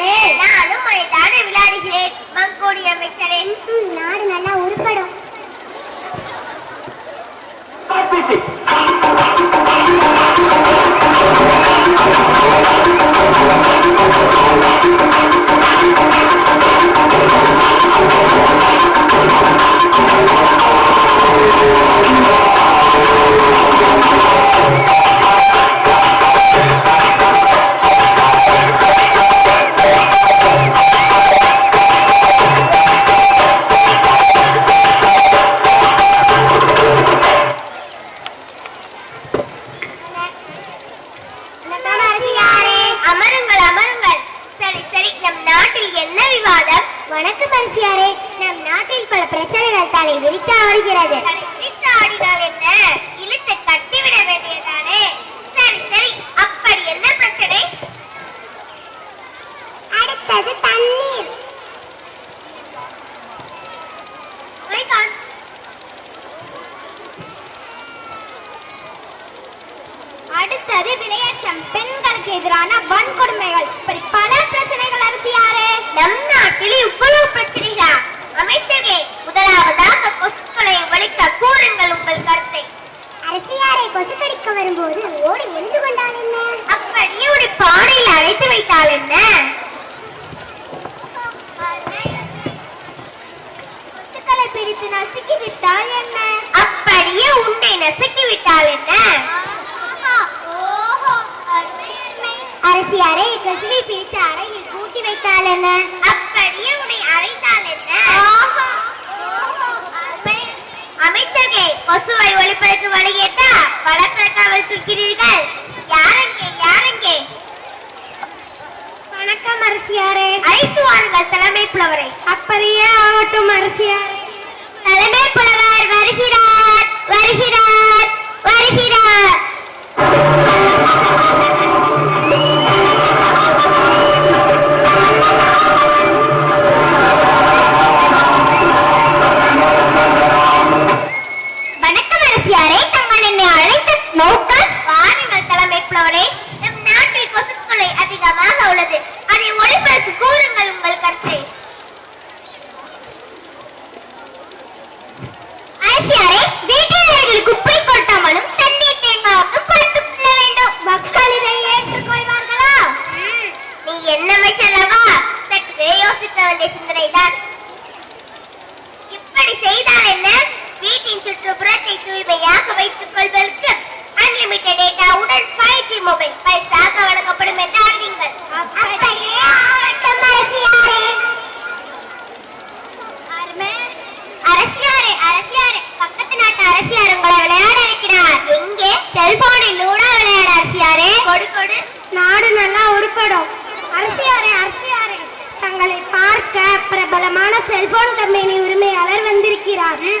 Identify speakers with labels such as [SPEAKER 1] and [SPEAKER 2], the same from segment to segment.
[SPEAKER 1] அமைச்சரே
[SPEAKER 2] நானும் விளையாடுகிறேன் மங்கோடி அமைச்சரே. நாடு நல்லா உருப்படும். விரித்து ஆடுகிறது
[SPEAKER 1] தலை விரித்து ஆடினால் என்ன? இழுத்து கட்டிவிட வேண்டியதானே சரி சரி. அப்படி என்ன பிரச்சனை?
[SPEAKER 2] அடுத்தது தண்ணீர்.
[SPEAKER 1] அடுத்தது விளையாட்டம். பெண்களுக்கு எதிரான வன்கொடுமைகள். இப்படி பல பிரச்சனைகள் அரசியாரே. நம் நாட்டில் இவ்வளவு பிரச்சனைகளா? அமைச்சர்களே முதலாவதாக ஒழிக்க கூறுங்கள் உங்கள் கருத்தை.
[SPEAKER 2] அரசியாரை கொசு கடிக்க வரும்போது ஓடி ஒளிந்து கொண்டால் என்ன?
[SPEAKER 1] அப்படியே ஒரு பானையில் அடைத்து வைத்தால் என்ன? கொசுக்களை பிடித்து நசுக்கி விட்டால் என்ன? அப்படியே உண்டை நசுக்கி விட்டால் என்ன
[SPEAKER 2] அரசியாரை கொசுவை பிரித்து அறையில் பூட்டி வைத்தால் என்ன?
[SPEAKER 1] அப்படியே உன்னை அழைத்தால் என்ன? அமைச்சர்களே கொசுவை ஒழிப்பதற்கு வழி கேட்டா வளர்ப்பதற்காக சொல்கிறீர்கள் யாரங்கே யாரங்கே?
[SPEAKER 2] வணக்கம் அரசியாரே.
[SPEAKER 1] அழைத்து வாருங்கள் தலைமை புலவரை.
[SPEAKER 2] அப்படியே ஆகட்டும் அரசியாரே.
[SPEAKER 1] தலைமை புலவர் வருகிறார் வருகிறார். சுற்றுப்புறத்தை தூய்மையாக வைத்துக் கொள்வதற்கு அன்லிமிட்டட் டேட்டா உடன் ஃபைவ் ஜி மொபைல் பைசாக வழங்கப்படும் என்று அறிவீங்கள் அப்படியே ஆகட்டும் அரசியாரே. அரசியாரே அரசியாரே. பக்கத்து நாட்டு அரசியார் உங்களை விளையாட இருக்கிறார். எங்கே? செல்போனில் லூடோ விளையாட அரசியாரே. கொடு கொடு.
[SPEAKER 2] நாடு நல்லா உருப்படும். அரசியாரே அரசியாரே. தங்களை பார்க்க பிரபலமான செல்போன் கம்பெனி உரிமையாளர் வந்திருக்கிறார்.
[SPEAKER 1] ம்,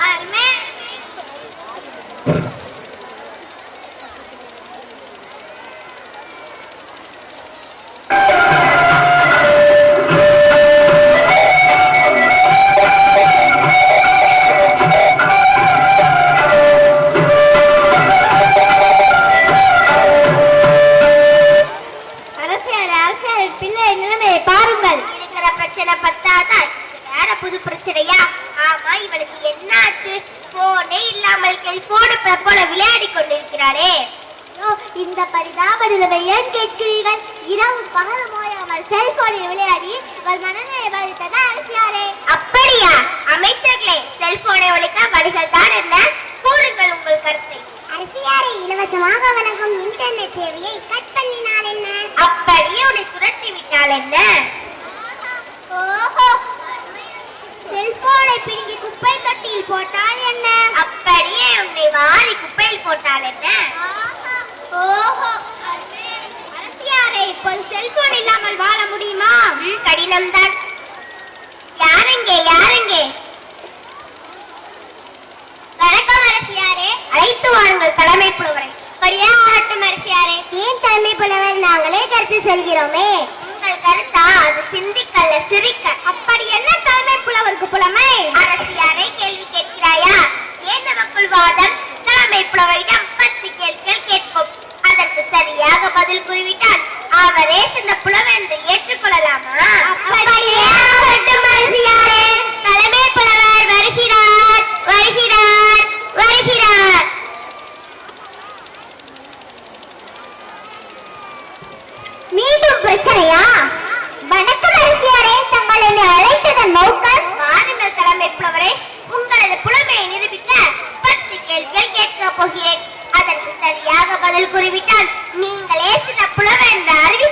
[SPEAKER 1] அருமை
[SPEAKER 2] அரசியாரே அரசியாரே நிலைமையை பாருங்கள்.
[SPEAKER 1] இருக்கிற பிரச்சனை பத்தாதான் வேற புது பிரச்சனையா ஆமா இவளுக்கு என்ன ஆச்சு போனே இல்லாமல் செல்போனு போல விளையாடி கொண்டிருக்கிறாளே.
[SPEAKER 2] இந்த பரிதாப நிலைமை ஏன் கேட்கிறீர்கள்? இரவு பகல் ஓயாமல் செல்போனில் விளையாடி இவள் மனநிலை பாதித்தது அரசியாரே
[SPEAKER 1] அப்படியா? அமைச்சர்களே செல்போனை ஒழிக்க வழிகள் தான் என்ன? கூறுங்கள் உங்கள் கருத்தை.
[SPEAKER 2] அரசியாரை இலவசமாக வழங்கும் இன்டர்நெட் சேவையை கட் பண்ணினால் என்ன?
[SPEAKER 1] அப்படியே உன்னை துரத்தி விட்டால் என்ன
[SPEAKER 2] ஓஹோ செல்போனை பிடுங்கி குப்பை தொட்டியில் போட்டால் என்ன?
[SPEAKER 1] அப்படியே உன்னை வாரி குப்பையில் போட்டால் என்ன?
[SPEAKER 2] ஓஹோ அரசியாரை இப்போது செல்போன் இல்லாமல் வாழ முடியுமா?
[SPEAKER 1] கடினம்தான். யாருங்கே யாருங்கே? வணக்கம் அரசியாரே. அழைத்து வாருங்கள் தலைமை புலவரை. படியா ஆகட்டும் அரசியாரே.
[SPEAKER 2] ஏன் தலைமை புலவர்? நாங்களே கருத்து செல்கிறோமே.
[SPEAKER 1] கருத்தா? அது சிந்திக்கல சிரிக்க.
[SPEAKER 2] அப்படி என்ன தலைமை புலவருக்கு புலமை?
[SPEAKER 1] அரசியாரை கேள்வி கேட்கிறாயா? ஏன் நமக்குள் வாதம் தலைமை புலவரிடம் பத்து கேள்விகள் கேட்போம். அதற்கு சரியாக பதில் கூறிவிட்டால் அவரே சின்ன புலவென்று ஏற்றுக்கொள்ளலாமா?
[SPEAKER 2] அப்படியே அரசியாரே.
[SPEAKER 1] தலைமை புலவர் வருகிறார் வருகிறார் வருகிறார்
[SPEAKER 2] மீண்டும் பிரச்சனையா? வணக்கம் அரசியாரே தங்கள் என்னை அழைத்ததன் நோக்கம்
[SPEAKER 1] வாருங்கள் தலைமை புலவரே உங்களது புலமையை நிரூபிக்க பத்து கேள்விகள் கேட்கப் போகிறேன். அதற்கு சரியாக பதில் கூறிவிட்டால் நீங்களே சில புலவர் என்ற அறிவி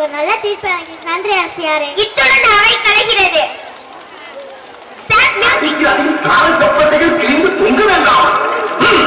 [SPEAKER 2] எனக்கு ஒரு நல்ல தீர்ப்பு நன்றி அரசியாரே.
[SPEAKER 1] இத்துடன் அவை கலைகிறது. ஸ்டார்ட் மியூசிக்
[SPEAKER 3] அடிக்கு அடிக்கு தப்பட்டைகள் கிழிந்து தொங்க வேண்டாம். ம்,